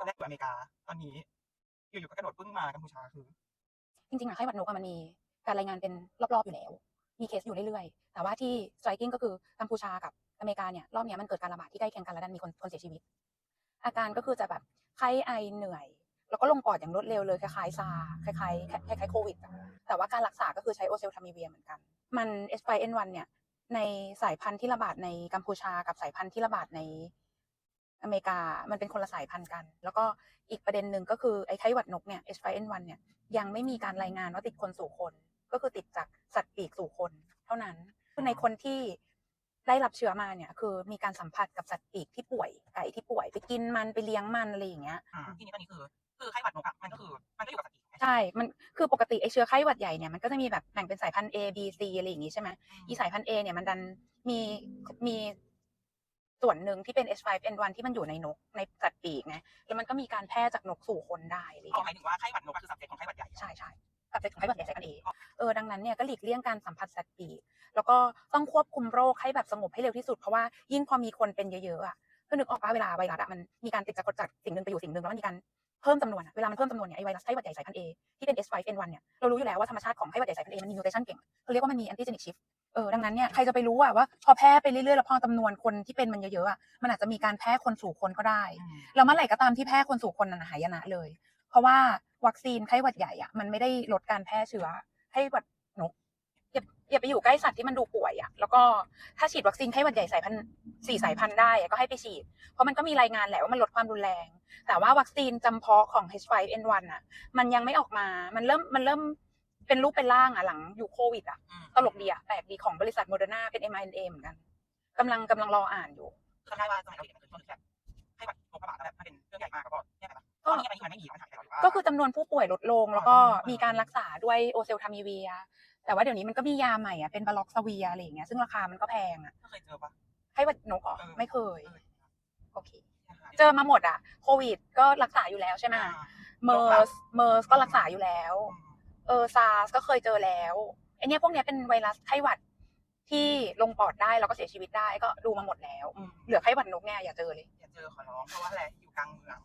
ตอนแรกอยู่อเมริกา ตอนนี้ อยู่ๆก็กระโดดปึ้งมากัมพูชาคือ จริงๆอะไข้หวัดนกอะมันมีการรายงานเป็นรอบๆอยู่แล้ว มีเคสอยู่เรื่อยๆ แต่ว่าที่ striking ก็คือกัมพูชากับอเมริกาเนี่ยรอบนี้มันเกิดการระบาดที่ใกล้เคียงกันและดันมีคนคนเสียชีวิต อาการก็คือจะแบบไข้ไอเหนื่อย แล้วก็ลงปอดอย่างรวดเร็วเลยคล้ายๆซาคล้ายๆคล้ายๆโควิดอะแต่ว่าการรักษาก็คือใช้โอเซลทามิเวียเหมือนกัน มัน H5N1 เนี่ยในสายพันธุ์ที่ระบาดในกัมพูชากับสายพันธุ์ที่ระบาดใน อเมริกามันเป็นคนละสายพันธุ์กัน แล้วก็อีกประเด็นหนึ่งก็คือไอ้ไข้หวัดนกเนี่ย H5N1 เนี่ยยังไม่มีการรายงานว่าติดคนสู่คน ก็คือติดจากสัตว์ปีกสู่คน เท่านั้นคือในคนที่ได้รับเชื้อมาเนี่ย คือมีการสัมผัสกับสัตว์ปีกที่ป่วยไก่ที่ป่วยไปกินมันไปเลี้ยงมันอะไรอย่างเงี้ยอ่าทีนี้ตอนนี้คือคือไข้หวัดนกอะมันก็คือมันก็อยู่กับสัตว์ปีกไหมใช่ มันคือปกติไอเชื้อไข้หวัดใหญ่เนี่ยมันก็จะมีแบบแบ่งเป็นสายพันธุ์ A B C อะไรอย่างงี้ใช่ไหมอีสายพันธุ์ A เนี่ยมันดันมีมี ส่วนหนึ่งที่เป็น H5N1 ที่มันอยู่ในนกในสัตว์ปีกไงแล้วมันก็มีการแพร่จากนกสู่คนได้อะไรอย่างอ๋อเงี้ยหมายถึงว่าไข้หวัดนกอะคือสับเจของไข้หวัดใหญ่ใช่ใช่กับเป็นของไข้หวัดใหญ่สายพันธุ์ A เออดังนั้นเนี่ยก็หลีกเลี่ยงการสัมผัสสัตว์ปีก แล้วก็ต้องควบคุมโรคให้แบบสงบให้เร็วที่สุดเพราะว่ายิ่งพอมีคนเป็นเยอะๆอะก็นึกออกว่าเวลาไวรัสอะมันมีการติดจากจากสิ่งหนึ่งไปอยู่สิ่งหนึ่งแล้วมันมีการเพิ่มจำนวนอะเวลามันเพิ่มจำนวนเนี่ยไอไวรัสไข้หวัดใหญ่สายพันธุ์ A ที่เป็น H5N1 เนี่ยเรารู้อยู่แล้วว่าธรรมชาติของไข้หวัดใหญ่สายพันธุ์ A มันมีมิวเทชันเก่งเขาเรียกว่ามันมี antigenic shift เออดังนั้นเนี่ยใครจะไปรู้อะว่า พอแพร่ไปเรื่อยๆแล้วพอจำนวนคนที่เป็นมันเยอะๆอะมันอาจจะมีการแพร่คนสู่คนก็ได้อืมแล้วเมื่อไหร่ก็ตามที่แพร่คนสู่คนนั้นหายนะเลย เพราะว่าวัคซีนไข้หวัดใหญ่อะมันไม่ได้ลดการแพร่เชื้อไข้หวัดนกอย่าอย่าไปอยู่ใกล้สัตว์ที่มันดูป่วยอะแล้วก็ถ้าฉีดวัคซีนไข้หวัดใหญ่สายพันธุ์สี่สายพันธุ์ได้อะก็ให้ไปฉีด เพราะมันก็มีรายงานแหละว่ามันลดความรุนแรง แต่ว่าวัคซีนจำเพาะของ H5N1 อะมันยังไม่ออกมา มันเริ่มมันเริ่ม เป็นรูปเป็นร่างอะหลังอยู่โควิดอะอืมตลกดีอะแปลกดีของบริษัทโมเดอร์นาเป็น mRNA เหมือนกันกำลังกำลังรออ่านอยู่คือได้ว่าสมัยเราเด็กมันคือช่วงที่แบบไข้หวัดนกระบาดแล้วแบบมันเป็นเรื่องใหญ่มากแล้วก็เนี่ยแบบตอนนี้มันไม่มีมันไม่มีมันหายไปแล้วหรือว่าก็คือจำนวนผู้ป่วยลดลง แล้วก็อ่ามีมีการรักษาด้วยโอเซลทามิเวีย แต่ว่าเดี๋ยวนี้มันก็มียาใหม่อะเป็นบาล็อกซาเวียอะไรอย่างเงี้ยซึ่งราคามันก็แพงอะไม่เคยเจอปะให้วัดนกอ๋อเออไม่เคยเออโอเคเจอมาหมดอะโควิดก็รักษาอยู่แล้วใช่ไหมอ่าเมอร์สเมอร์สก็รักษาอยู่แล้วอืม เออซาร์สก็เคยเจอแล้วไอเนี้ยพวกเนี้ยเป็นไวรัสไข้หวัดที่ลงปอดได้แล้วก็เสียชีวิตได้ก็ดูมาหมดแล้ว เหลือไข้หวัดนกเนี่ยอย่าเจอเลย อย่าเจอขอร้องเพราะว่าอะไรอยู่กลางเมือง